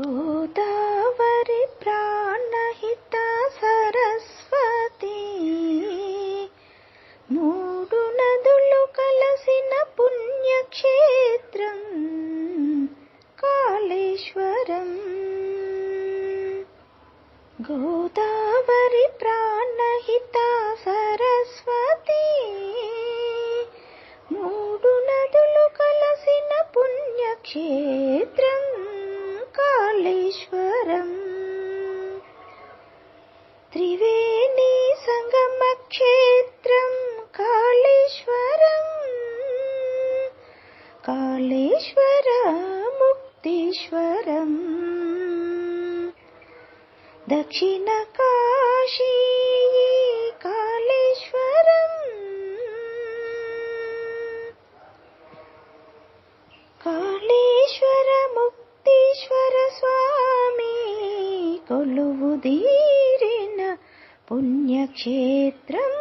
గోదావరి ప్రాణహిత సరస్వతి. మూడు నదులు కలసిన పుణ్యక్షేత్రం కాళేశ్వరం. గోదావరి ప్రాణహిత సరస్వతి. మూడు నదులు కలసిన పుణ్యక్షేత్రం కాళేశ్వరం త్రివేణి సంగమ క్షేత్రం కాళేశ్వరం. కాళేశ్వర ముక్తీశ్వరం దక్షిణ కాశీ కొలువు దీరిన పుణ్యక్షేత్రం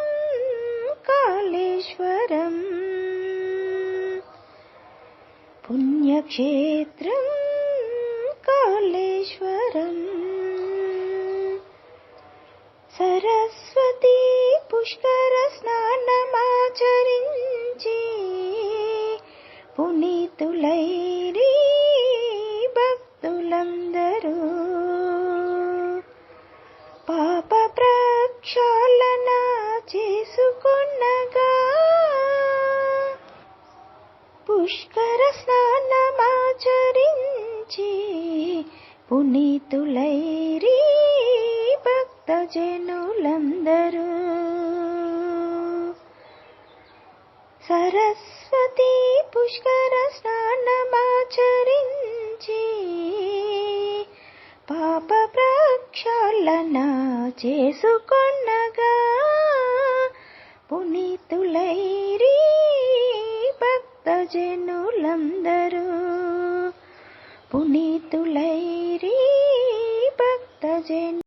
కాళేశ్వరం పుణ్యక్షేత్రం కాళేశ్వరం సరస్వతి పుష్కర స్నానమాచరించి పునీతులైరి పుష్కర స్నానమాచరించి పునీతులైరి భక్తజనులందరూ. సరస్వతి పుష్కర స్నానమాచరించి పాప ప్రక్షాళన చేసుకొన్నగా పునీతులై జనులందరూ పునీతులై